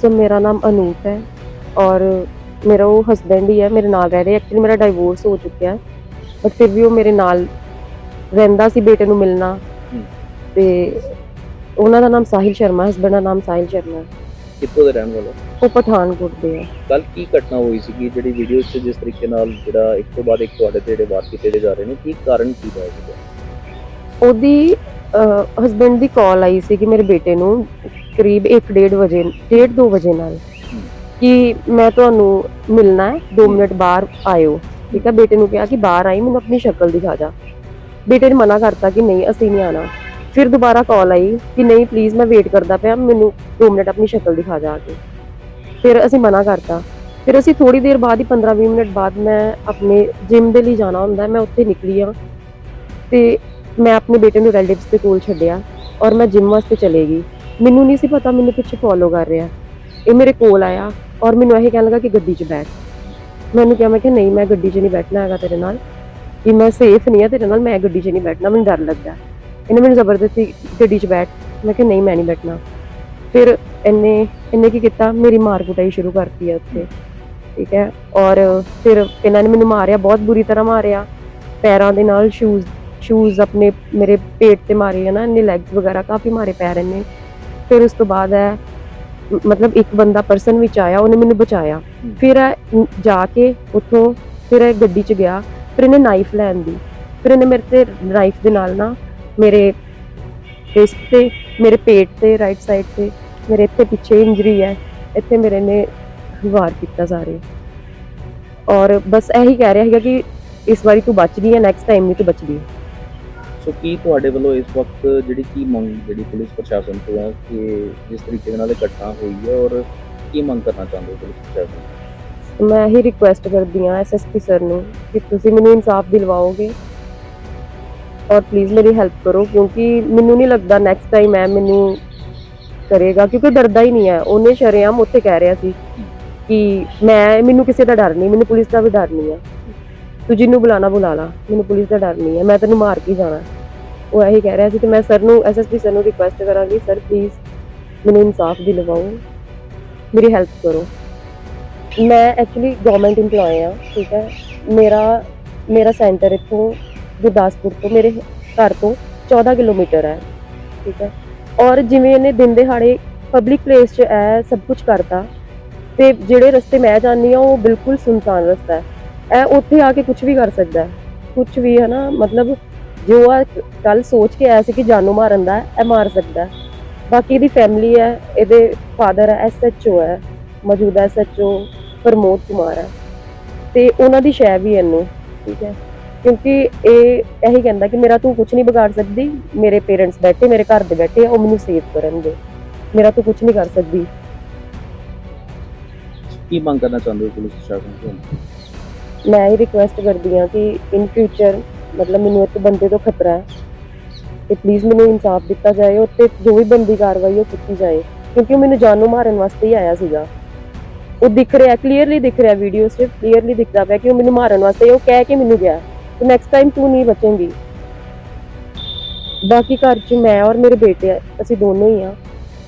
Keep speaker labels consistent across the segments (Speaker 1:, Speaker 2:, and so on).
Speaker 1: ਸੋ ਮੇਰਾ ਨਾਮ ਅਨੂਪ ਹੈ ਔਰ ਮੇਰਾ ਉਹ ਹਸਬੈਂਡ ਹੀ ਹੈ ਮੇਰੇ ਨਾਲ ਰਹਿ ਰਿਹਾ ਐਕਚੁਅਲੀ ਮੇਰਾ ਡਾਈਵੋਰਸ ਹੋ ਚੁੱਕਿਆ ਹੈ ਬਟ ਫਿਰ ਵੀ ਉਹ ਮੇਰੇ ਨਾਲ ਰਹਿੰਦਾ ਸੀ ਬੇਟੇ ਨੂੰ ਮਿਲਣਾ। ਤੇ ਉਹਨਾਂ ਦਾ ਨਾਮ ਸਾਹਿਲ ਸ਼ਰਮਾ ਹਸਬੈਂਡ ਦਾ ਨਾਮ ਸਾਹਿਲ ਸ਼ਰਮਾ। ਹੈ।
Speaker 2: ਕਿੱਥੋਂ ਦੇ ਰਹਿਣ ਵਾਲੇ?
Speaker 1: ਉਹ ਪਠਾਨਕੋਟ ਦੇ ਹੈ
Speaker 2: ਕੱਲ ਕੀ ਘਟਨਾ ਹੋਈ ਸੀਗੀ? ਜਿਹੜੀ ਵੀਡੀਓ 'ਚ ਜਿਸ ਤਰੀਕੇ ਨਾਲ ਜਿਹੜਾ ਇੱਕ ਤੋਂ ਬਾਅਦ ਇੱਕ ਤੁਹਾਡੇ ਤੇ ਜਿਹੜੇ ਵਾਰ ਕੀਤੇ ਜਾ ਰਹੇ ਨੇ ਕੀ ਕਾਰਨ ਕੀ ਹੈ ਇਹਦਾ
Speaker 1: ਉਹਦੀ ਹਸਬੈਂਡ ਦੀ ਕਾਲ ਆਈ ਸੀ ਕਿ ਮੇਰੇ ਬੇਟੇ ਨੂੰ। ਕਰੀਬ 1:30 ਵਜੇ 1:30 ਵਜੇ ਨਾਲ ਕਿ ਮੈਂ ਤੁਹਾਨੂੰ ਮਿਲਣਾ ਹੈ 2 ਮਿੰਟ ਬਾਹਰ ਆਇਓ। ਠੀਕ ਹੈ ਬੇਟੇ ਨੂੰ ਕਿਹਾ ਕਿ ਬਾਹਰ ਆਈ ਮੈਨੂੰ ਆਪਣੀ ਸ਼ਕਲ ਦਿਖਾ ਜਾ। ਬੇਟੇ ਨੇ ਮਨਾ ਕਰਤਾ ਕਿ ਨਹੀਂ ਅਸੀਂ ਨਹੀਂ ਆਣਾ ਫਿਰ ਦੁਬਾਰਾ ਕਾਲ ਆਈ ਕਿ ਨਹੀਂ ਪਲੀਜ਼ ਮੈਂ ਵੇਟ ਕਰਦਾ ਪਿਆ ਮੈਨੂੰ 2 ਮਿੰਟ ਆਪਣੀ ਸ਼ਕਲ ਦਿਖਾ ਜਾ ਕੇ। ਫਿਰ ਅਸੀਂ ਮਨਾ ਕਰਤਾ। ਫਿਰ ਅਸੀਂ ਥੋੜੀ ਦੇਰ ਬਾਅਦ ਹੀ 15-20 ਮਿੰਟ ਬਾਅਦ ਮੈਂ ਆਪਣੇ ਜਿਮ ਦੇ ਲਈ ਜਾਣਾ ਹੁੰਦਾ ਮੈਂ ਉੱਥੇ ਨਿਕਲੀ ਆ ਤੇ ਮੈਂ ਆਪਣੇ ਬੇਟੇ ਨੂੰ ਰਿਲੇਟਿਵਸ ਦੇ ਕੋਲ ਛੱਡਿਆ ਔਰ ਮੈਂ ਜਿਮ ਵਾਸਤੇ ਚਲੇ ਗਈ। ਮੈਨੂੰ ਨਹੀਂ ਸੀ ਪਤਾ, ਮੈਨੂੰ ਪਿੱਛੇ ਫੋਲੋ ਕਰ ਰਿਹਾ। ਇਹ ਮੇਰੇ ਕੋਲ ਆਇਆ ਔਰ ਮੈਨੂੰ ਇਹ ਕਹਿਣ ਲੱਗਾ ਕਿ ਗੱਡੀ 'ਚ ਬੈਠ। ਮੈਨੂੰ ਕਿਹਾ, ਮੈਂ ਕਿ ਨਹੀਂ, ਮੈਂ ਗੱਡੀ 'ਚ ਨਹੀਂ ਬੈਠਣਾ ਹੈਗਾ ਤੇਰੇ ਨਾਲ। ਕਿ ਮੈਂ ਸੇਫ ਨਹੀਂ ਆ ਤੇਰੇ ਨਾਲ, ਮੈਂ ਗੱਡੀ 'ਚ ਨਹੀਂ ਬੈਠਣਾ, ਮੈਨੂੰ ਡਰ ਲੱਗਦਾ। ਇਹਨੇ ਮੈਨੂੰ ਜ਼ਬਰਦਸਤੀ ਗੱਡੀ 'ਚ ਬੈਠ। ਮੈਂ ਕਿਹਾ, ਨਹੀਂ, ਮੈਂ ਨਹੀਂ ਬੈਠਣਾ। ਫਿਰ ਇਹਨੇ ਇਹਨੇ ਕੀ ਕੀਤਾ? ਮੇਰੀ ਮਾਰ ਕੁਟਾਈ ਸ਼ੁਰੂ ਕਰਤੀ ਹੈ ਉੱਥੇ। ਠੀਕ ਹੈ? ਔਰ ਫਿਰ ਇਹਨਾਂ ਨੇ ਮੈਨੂੰ ਮਾਰਿਆ, ਬਹੁਤ ਬੁਰੀ ਤਰ੍ਹਾਂ ਮਾਰਿਆ। ਪੈਰਾਂ ਦੇ ਨਾਲ ਸ਼ੂਜ਼ ਸ਼ੂਜ਼ ਆਪਣੇ ਮੇਰੇ ਪੇਟ ਤੇ ਮਾਰੇ ਹੈ ਨਾ, ਇਹਨੇ ਲੈਗਸ ਵਗੈਰਾ ਕਾਫੀ ਮਾਰੇ ਪੈਰ ਇਹਨੇ। ਫਿਰ ਉਸ ਤੋਂ ਬਾਅਦ ਹੈ ਮਤਲਬ ਇੱਕ ਬੰਦਾ ਪਰਸਨ ਵਿੱਚ ਆਇਆ ਉਹਨੇ ਮੈਨੂੰ ਬਚਾਇਆ। ਫਿਰ ਇਹ ਜਾ ਕੇ ਉੱਥੋਂ ਫਿਰ ਇਹ ਗੱਡੀ 'ਚ ਗਿਆ ਫਿਰ ਇਹਨੇ ਨਾਈਫ ਲੈਣ ਦੀ। ਫਿਰ ਇਹਨੇ ਮੇਰੇ ਤੇ ਨਾਈਫ ਦੇ ਨਾਲ ਨਾ ਮੇਰੇ ਫੇਸ ਤੇ ਮੇਰੇ ਪੇਟ ਤੇ ਰਾਈਟ ਸਾਈਡ ਤੇ ਮੇਰੇ ਇੱਥੇ ਪਿੱਛੇ ਇੰਜਰੀ ਹੈ ਇੱਥੇ ਮੇਰੇ ਨੇ ਵਾਰ ਕੀਤਾ ਸਾਰੇ। ਔਰ ਬਸ ਇਹੀ ਕਹਿ ਰਿਹਾ ਹੈਗਾ ਕਿ ਇਸ ਵਾਰੀ ਤੂੰ ਬਚ ਗਈ ਹੈ ਨੈਕਸਟ ਟਾਈਮ ਨਹੀਂ ਤੂੰ ਬਚਦੀ।
Speaker 2: ਸੋ ਕੀ ਤੁਹਾਡੇ ਵੱਲੋਂ ਇਸ ਵਕਤ ਜਿਹੜੀ ਕੀ ਮੰਗ ਜਿਹੜੀ ਪੁਲਿਸ ਪ੍ਰਸ਼ਾਸਨ ਤੋਂ ਹੈ ਕਿ ਜਿਸ ਤਰੀਕੇ ਦੇ ਨਾਲ ਇਹ ਘਟਨਾ ਹੋਈ ਹੈ ਔਰ ਕੀ ਮੰਗ ਕਰਨਾ ਚਾਹੁੰਦੇ ਹੋ ਪੁਲਿਸ ਪ੍ਰਸ਼ਾਸਨ
Speaker 1: ਮੈਂ ਇਹੀ ਰਿਕੁਐਸਟ ਕਰਦੀ ਹਾਂ ਐਸਐਸਪੀ ਸਰ ਨੂੰ ਕਿ ਤੁਸੀਂ ਮੈਨੂੰ ਇਨਸਾਫ ਦਿਲਵਾਓਗੇ ਔਰ ਪਲੀਜ਼ ਮੇਰੀ ਹੈਲਪ ਕਰੋ ਕਿਉਂਕਿ ਮੈਨੂੰ ਨਹੀਂ ਲੱਗਦਾ ਨੈਕਸਟ ਟਾਈਮ ਮੈਂ ਮੈਨੂੰ ਕਰੇਗਾ ਕਿਉਂਕਿ ਡਰਦਾ ਹੀ ਨਹੀਂ ਹੈ। ਉਹਨੇ ਸ਼ਰੇਆਮ ਉੱਥੇ ਕਹਿ ਰਿਹਾ ਸੀ ਕਿ ਮੈਂ, ਮੈਨੂੰ ਕਿਸੇ ਦਾ ਡਰ ਨਹੀਂ, ਮੈਨੂੰ ਪੁਲਿਸ ਦਾ ਵੀ ਡਰ ਨਹੀਂ ਹੈ। ਤੂੰ ਜਿਹਨੂੰ ਬੁਲਾਣਾ ਬੁਲਾ ਲਾ, ਮੈਨੂੰ ਪੁਲਿਸ ਦਾ ਡਰ ਨਹੀਂ ਹੈ। ਮੈਂ ਤੈਨੂੰ ਮਾਰ ਕੇ ਜਾਣਾ। ਉਹ ਇਹੀ ਕਹਿ ਰਿਹਾ ਸੀ ਤੇ ਮੈਂ ਸਰ ਨੂੰ ਐਸਐਸਪੀ ਸਰ ਨੂੰ ਰਿਕੁਐਸਟ ਕਰਾਂਗੀ ਸਰ ਪਲੀਜ਼ ਮੈਨੂੰ ਇਨਸਾਫ ਦਿਲਵਾਓ ਮੇਰੀ ਹੈਲਪ ਕਰੋ। ਮੈਂ ਐਕਚੁਅਲੀ ਗਵਰਨਮੈਂਟ EMPLOYE ਆ ਠੀਕ ਹੈ। ਮੇਰਾ ਮੇਰਾ ਸੈਂਟਰ ਇੱਥੋਂ ਗੁਰਦਾਸਪੁਰ ਤੋਂ, ਮੇਰੇ ਘਰ ਤੋਂ 14 ਕਿਲੋਮੀਟਰ ਹੈ, ਠੀਕ ਹੈ। ਔਰ ਜਿਵੇਂ ਇਹਨੇ ਦਿਨ ਦਿਹਾੜੇ ਪਬਲਿਕ ਪਲੇਸ 'ਚ ਇਹ ਸਭ ਕੁਝ ਕਰਤਾ, ਤੇ ਜਿਹੜੇ ਰਸਤੇ ਮੈਂ ਜਾਂਦੀ ਆ ਉਹ ਬਿਲਕੁਲ ਸੁਨਸਾਨ ਰਸਤਾ ਹੈ। ਇਹ ਉੱਥੇ ਆ ਕੇ ਕੁਝ ਵੀ ਕਰ ਸਕਦਾ ਹੈ। ਕੁਝ ਵੀ ਹੈ ਨਾ, ਮਤਲਬ ਜੋ ਆ ਕੱਲ ਸੋਚ ਕੇ ਆਇਆ ਸੀ ਕਿ ਜਾਨੂ ਮਾਰਨ ਦਾ ਇਹ ਮਾਰ ਸਕਦਾ। ਬਾਕੀ ਇਹਦੀ ਫੈਮਿਲੀ ਹੈ ਇਹਦੇ ਫਾਦਰ ਹੈ ਐਸਐਚਓ ਹੈ ਮੌਜੂਦਾ ਐਸਐਚਓ ਪ੍ਰਮੋਦ ਕੁਮਾਰ ਹੈ। ਤੇ ਉਹਨਾਂ ਦੀ ਸ਼ੈ ਵੀ ਇਹਨੂੰ ਠੀਕ ਹੈ? ਕਿਉਂਕਿ ਇਹ ਇਹੀ ਕਹਿੰਦਾ ਕਿ ਮੇਰਾ ਤੂੰ ਕੁਝ ਨਹੀਂ ਵਿਗਾੜ ਸਕਦੀ ਮੇਰੇ ਪੇਰੈਂਟਸ ਬੈਠੇ ਮੇਰੇ ਘਰ ਦੇ ਬੈਠੇ ਉਹ ਮੈਨੂੰ ਸੇਵ ਕਰਨਗੇ। ਮੇਰਾ ਤੂੰ ਕੁਝ ਨਹੀਂ ਕਰ ਸਕਦੀ।
Speaker 2: ਕੀ ਮੰਗ ਕਰਨਾ ਚਾਹੁੰਦੇ ਹੋ ਪੁਲਿਸ ਪ੍ਰਸ਼ਾਸਨ ਤੋਂ?
Speaker 1: ਮੈਂ ਇਹ ਰਿਕੁਐਸਟ ਕਰਦੀ ਹਾਂ ਕਿ ਇਨ ਫਿਊਚਰ ਮਤਲਬ ਮੈਨੂੰ ਇੱਕ ਬੰਦੇ ਤੋਂ ਖਤਰਾ ਹੈ ਤੇ ਪਲੀਜ਼ ਮੈਨੂੰ ਇਨਸਾਫ ਦਿੱਤਾ ਜਾਏ ਉੱਤੇ ਜੋ ਵੀ ਬੰਦੀ ਕਾਰਵਾਈ ਉਹ ਕੀਤੀ ਜਾਏ ਕਿਉਂਕਿ ਉਹ ਮੈਨੂੰ ਜਾਨੋਂ ਮਾਰਨ ਵਾਸਤੇ ਹੀ ਆਇਆ ਸੀਗਾ। ਉਹ ਦਿਖ ਰਿਹਾ ਕਲੀਅਰਲੀ ਦਿਖ ਰਿਹਾ ਵੀਡੀਓਸ 'ਚ ਕਲੀਅਰਲੀ ਦਿਖਦਾ ਪਿਆ ਕਿ ਉਹ ਮੈਨੂੰ ਮਾਰਨ ਵਾਸਤੇ ਉਹ ਕਹਿ ਕੇ ਮੈਨੂੰ ਗਿਆ ਤੇ ਨੈਕਸਟ ਟਾਈਮ ਤੂੰ ਨਹੀਂ ਬਚੇਂਗੀ। ਬਾਕੀ ਘਰ 'ਚ ਮੈਂ ਔਰ ਮੇਰੇ ਬੇਟੇ ਆ, ਅਸੀਂ ਦੋਨੋਂ ਹੀ ਆ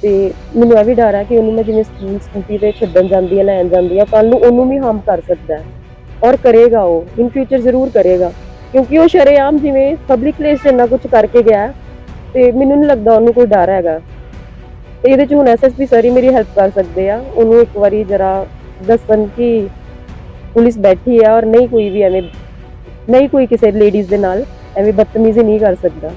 Speaker 1: ਤੇ ਮੈਨੂੰ ਇਹ ਵੀ ਡਰ ਹੈ ਕਿ ਉਹਨੂੰ ਮੈਂ ਜਿਵੇਂ ਸਕੂਲ ਸਕੂਟੀ ਤੇ ਛੱਡਣ ਜਾਂਦੀ ਹੈ ਲੈਣ ਜਾਂਦੀ ਹੈ ਕੱਲ ਨੂੰ ਉਹਨੂੰ ਵੀ ਹਾਰਮ ਕਰ ਸਕਦਾ ਔਰ ਕਰੇਗਾ ਉਹ ਇਨ ਫਿਊਚਰ ਜ਼ਰੂਰ ਕਰੇਗਾ। ਕਿਉਂਕਿ ਉਹ ਸ਼ਰੇਆਮ ਜਿਵੇਂ ਪਬਲਿਕ ਪਲੇਸ 'ਚ ਇੰਨਾ ਕੁਝ ਕਰਕੇ ਗਿਆ ਹੈ, ਤੇ ਮੈਨੂੰ ਨਹੀਂ ਲੱਗਦਾ ਉਹਨੂੰ ਕੋਈ ਡਰ ਹੈਗਾ। ਤੇ ਇਹਦੇ 'ਚ ਹੁਣ ਐਸਐਸਪੀ ਸਰ ਹੀ ਮੇਰੀ ਹੈਲਪ ਕਰ ਸਕਦੇ ਆ। ਉਹਨੂੰ ਇੱਕ ਵਾਰੀ ਜਰਾ ਦੱਸਣ ਕਿ ਪੁਲਿਸ ਬੈਠੀ ਹੈ ਔਰ ਨਹੀਂ ਕੋਈ ਵੀ ਐਵੇਂ ਨਹੀਂ ਕੋਈ ਕਿਸੇ ਲੇਡੀਜ਼ ਦੇ ਨਾਲ ਐਵੇਂ ਬਦਤਮੀਜ਼ੀ ਨਹੀਂ ਕਰ ਸਕਦਾ।